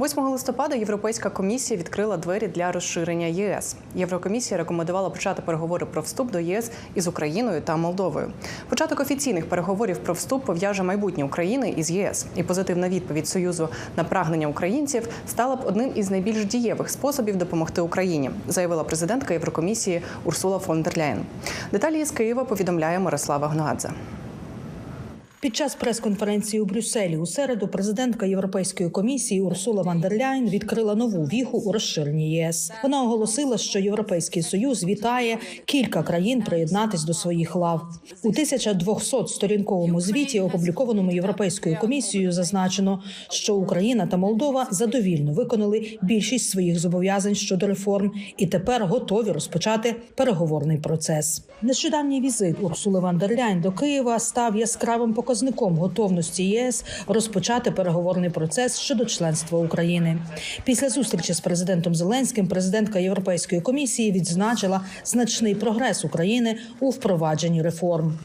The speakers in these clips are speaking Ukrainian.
8 листопада Європейська комісія відкрила двері для розширення ЄС. Єврокомісія рекомендувала почати переговори про вступ до ЄС із Україною та Молдовою. Початок офіційних переговорів про вступ пов'яже майбутнє України із ЄС. І позитивна відповідь Союзу на прагнення українців стала б одним із найбільш дієвих способів допомогти Україні, заявила президентка Єврокомісії Урсула фон дер Ляєн. Деталі із Києва повідомляє Мирослава Гнадзе. Під час прес-конференції у Брюсселі у середу президентка Європейської комісії Урсула ван дер Ляйн відкрила нову віху у розширенні ЄС. Вона оголосила, що Європейський союз вітає кілька країн приєднатись до своїх лав. У 1200-сторінковому звіті, опублікованому Європейською комісією, зазначено, що Україна та Молдова задовільно виконали більшість своїх зобов'язань щодо реформ і тепер готові розпочати переговорний процес. Нещодавній візит Урсули ван дер Ляйн до Києва став яскравим показником готовності ЄС розпочати переговорний процес щодо членства України. Після зустрічі з президентом Зеленським президентка Європейської комісії відзначила значний прогрес України у впровадженні реформ.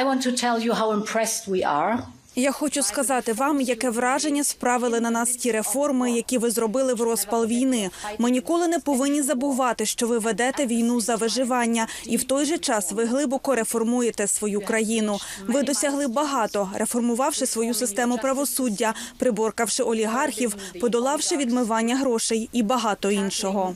I want to tell you how impressed we are Я хочу сказати вам, яке враження справили на нас ті реформи, які ви зробили в розпал війни. Ми ніколи не повинні забувати, що ви ведете війну за виживання, і в той же час ви глибоко реформуєте свою країну. Ви досягли багато, реформувавши свою систему правосуддя, приборкавши олігархів, подолавши відмивання грошей і багато іншого.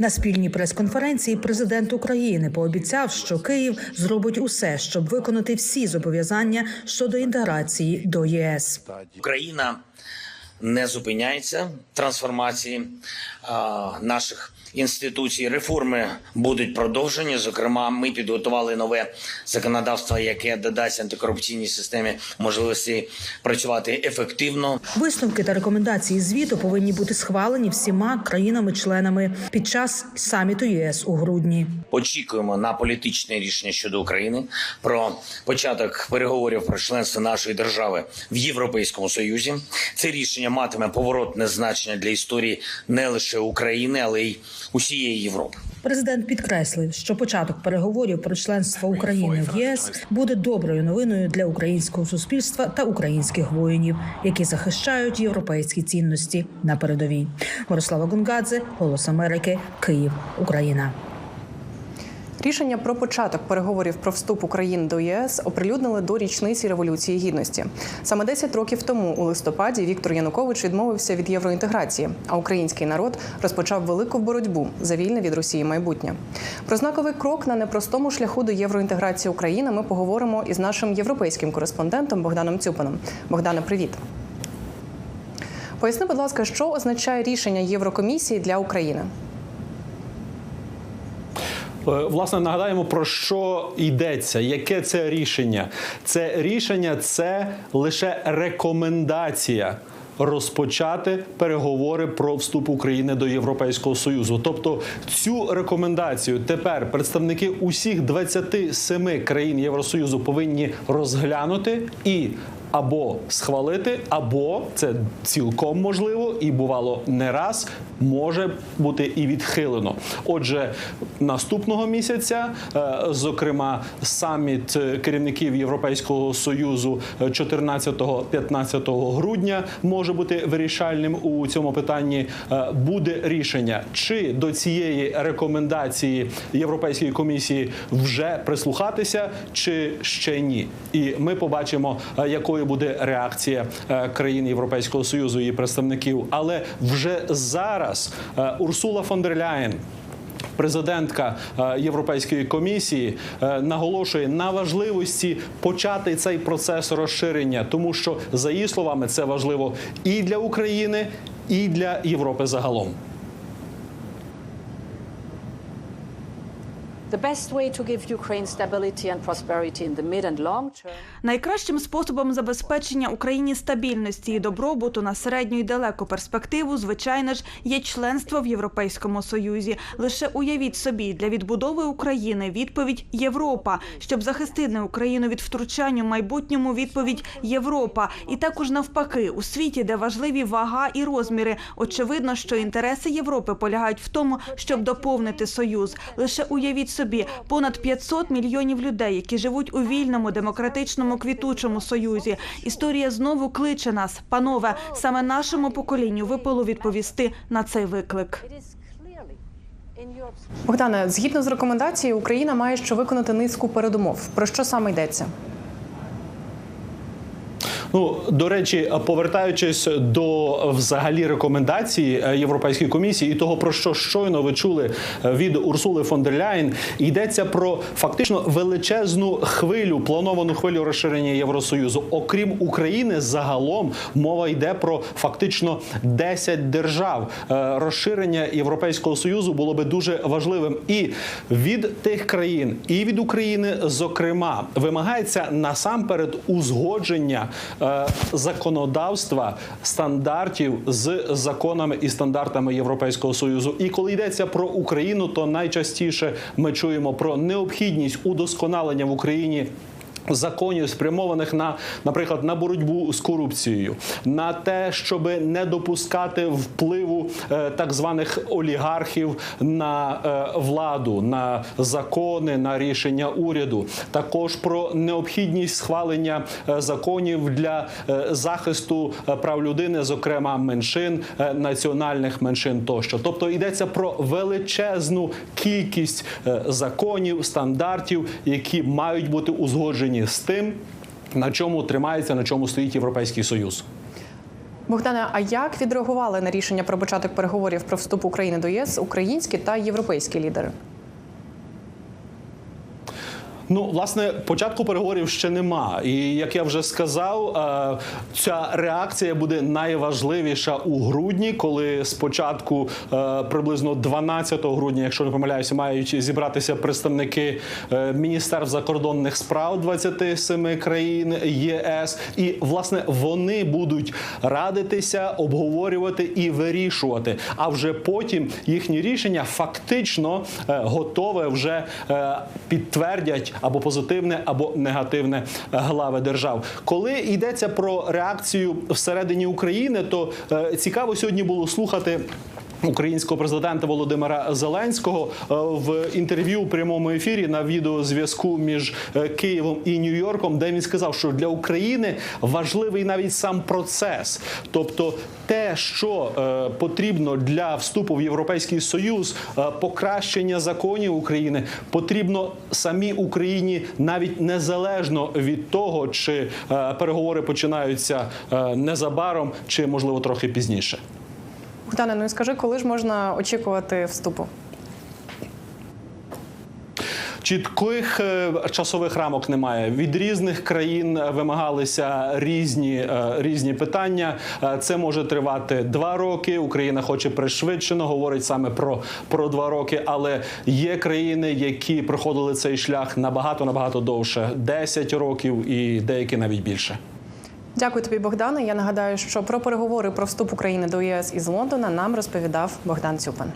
На спільній прес-конференції президент України пообіцяв, що Київ зробить усе, щоб виконати всі зобов'язання щодо інтеграції до ЄС. Україна не зупиняється трансформації а, наших інституцій. Реформи будуть продовжені. Зокрема, ми підготували нове законодавство, яке додасть антикорупційній системі можливості працювати ефективно. Висновки та рекомендації звіту повинні бути схвалені всіма країнами-членами під час саміту ЄС у грудні. Очікуємо на політичне рішення щодо України про початок переговорів про членство нашої держави в Європейському Союзі. Це рішення матиме поворотне значення для історії не лише України, але й усієї Європи. Президент підкреслив, що початок переговорів про членство України в ЄС буде доброю новиною для українського суспільства та українських воїнів, які захищають європейські цінності на передовій. Мирослава Гунгадзе, Голос Америки, Київ, Україна. Рішення про початок переговорів про вступ України до ЄС оприлюднили до річниці революції гідності. Саме 10 років тому, у листопаді, Віктор Янукович відмовився від євроінтеграції, а український народ розпочав велику боротьбу за вільне від Росії майбутнє. Про знаковий крок на непростому шляху до євроінтеграції України ми поговоримо із нашим європейським кореспондентом Богданом Цюпаном. Богдане, привіт. Поясни, будь ласка, що означає рішення Єврокомісії для України? Е, Власне, нагадаємо про що йдеться. Яке це рішення? Це рішення це лише рекомендація. Розпочати переговори про вступ України до Європейського союзу. Тобто цю рекомендацію тепер представники усіх 27 країн Євросоюзу повинні розглянути і або схвалити, або це цілком можливо і бувало не раз може бути і відхилено. Отже, наступного місяця, е, зокрема, саміт е, керівників Європейського союзу 14-15 грудня може бути вирішальним у цьому питанні. Е, Буде рішення, чи до цієї рекомендації Європейської комісії вже прислухатися, чи ще ні. І ми побачимо, е, якою буде реакція е, країн Європейського союзу і представників. Але вже зараз е, Урсула фон дер Ляєн Президентка е, Європейської комісії наголошує на важливості почати цей процес розширення, тому що за її словами це важливо і для України, і для Європи загалом. Найкращим способом забезпечення Україні стабільності і добробуту на середню і далеку перспективу, звичайно ж, є членство в Європейському Союзі. Лише уявіть собі, для відбудови України відповідь Європа, щоб захистити Україну від втручання в майбутньому. Відповідь Європа, і також навпаки, у світі, де важливі вага і розміри. Очевидно, що інтереси Європи полягають в тому, щоб доповнити союз. Лише уявіть собі. Собі, понад 500 мільйонів людей, які живуть у вільному, демократичному, квітучому союзі. Історія знову кличе нас, панове. Саме нашому поколінню випало відповісти на цей виклик. Богдане, згідно з рекомендацією, Україна має що виконати низку передумов. Про що саме йдеться? Ну до речі, повертаючись до взагалі рекомендацій е, Європейської комісії і того про що щойно ви чули е, від Урсули фон дер Ляєн, йдеться про фактично величезну хвилю, плановану хвилю розширення Євросоюзу. Окрім України, загалом мова йде про фактично 10 держав. Е, Розширення Європейського союзу було би дуже важливим і від тих країн, і від України, зокрема, вимагається насамперед узгодження законодавства стандартів з законами і стандартами Європейського союзу. І коли йдеться про Україну, то найчастіше ми чуємо про необхідність удосконалення в Україні. Законів спрямованих на, наприклад, на боротьбу з корупцією, на те, щоб не допускати впливу е, так званих олігархів на е, владу, на закони, на рішення уряду. Також про необхідність схвалення е, законів для е, захисту е, прав людини, зокрема меншин, е, національних меншин тощо. Тобто йдеться про величезну кількість е, законів, стандартів, які мають бути узгоджені з тим, на чому тримається, на чому стоїть Європейський Союз. Богдане, а як відреагували на рішення про початок переговорів про вступ України до ЄС українські та європейські лідери? Ну, власне, початку переговорів ще нема. І як я вже сказав, е, ця реакція буде найважливіша у грудні, коли спочатку е, приблизно 12 грудня, якщо не помиляюся, мають зібратися представники е, міністерств закордонних справ 27 країн ЄС, і власне вони будуть радитися, обговорювати і вирішувати. А вже потім їхні рішення фактично готове вже підтвердять або позитивне, або негативне е, глави держав. Коли йдеться про реакцію всередині України, то е, цікаво сьогодні було слухати. Українського президента Володимира Зеленського е, в інтерв'ю у прямому ефірі на відеозв'язку між е, Києвом і Нью-Йорком, де він сказав, що для України важливий навіть сам процес, тобто те, що е, потрібно для вступу в Європейський Союз, покращення законів України, потрібно самій Україні навіть незалежно від того, чи переговори починаються незабаром, чи можливо трохи пізніше. Богдане, ну і скажи, коли ж можна очікувати вступу? Чітких е, часових рамок немає. Від різних країн вимагалися різні, е, різні питання. Е, Це може тривати два роки. Україна хоче пришвидшено, говорить саме про, про два роки. Але є країни, які проходили цей шлях набагато набагато довше 10 років і деякі навіть більше. Дякую тобі, Богдане. Я нагадаю, що про переговори про вступ України до ЄС із Лондона нам розповідав Богдан Цюпан.